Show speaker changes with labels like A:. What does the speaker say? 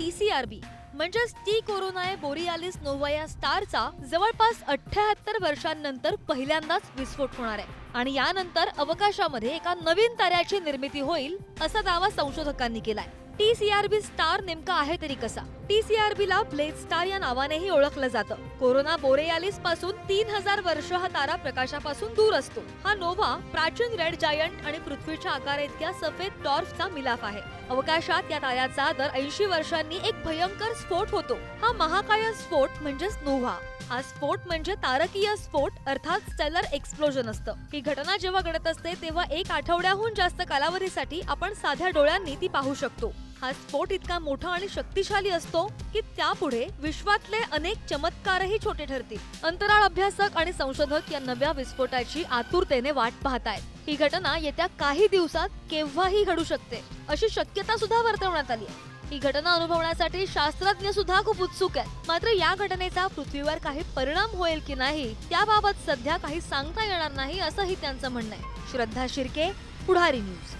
A: टीसीआरबी म्हणजेच T कोरोनाय borealis Nova या स्टारचा जवळपास अठ्ठ्याहत्तर वर्षांनंतर पहिल्यांदाच विस्फोट होणार आहे. आणि यानंतर अवकाशामध्ये एका नवीन ताऱ्याची निर्मिती होईल असा दावा संशोधकांनी केलाय. टीसीआरबी स्टार नेमका आहे तरी कसा? टीसीआरबी ला ब्लेड स्टार या नावानेही ओळखलं जातं. कोरोना बोरेयालिसपासून तीन हजार वर्ष हा तारा प्रकाशापासून दूर असतो. हा नोव्हा प्राचीन रेड जायंट आणि पृथ्वीच्या आकारा इतक्या सफेद टॉर्फचा मिलाफ आहे. अवकाशात या ताऱ्याचा दर ऐंशी वर्षांनी एक भयंकर स्फोट होतो. हा महाकाय स्फोट म्हणजेच नोव्हा हा स्फोट म्हणजे तारकीय स्फोट अर्थात स्टेलर एक्सप्लोजन असतं. ही घटना जेव्हा घडत असते तेव्हा एक आठवड्याहून जास्त कालावधीसाठी आपण साध्या डोळ्यांनी ती पाहू शकतो. हा स्फोट इतका मोठा आणि शक्तिशाली असतो की त्यापुढे विश्वातले अनेक चमत्कारही छोटे ठरतील. अंतराळ अभ्यासक आणि संशोधक या नव्या विस्फोटाची आतुरतेने वाट पाहतायत. ही घटना येत्या काही दिवसात केव्हाही घडू शकते अशी शक्यता सुद्धा वर्तवण्यात आली आहे. ही घटना अनुभवण्यासाठी शास्त्रज्ञ सुद्धा खूप उत्सुक आहेत. मात्र या घटनेचा पृथ्वीवर काही परिणाम होईल की नाही त्याबाबत सध्या काही सांगता येणार नाही असंही त्यांचं म्हणणं आहे. श्रद्धा शिर्के पुढारी न्यूज.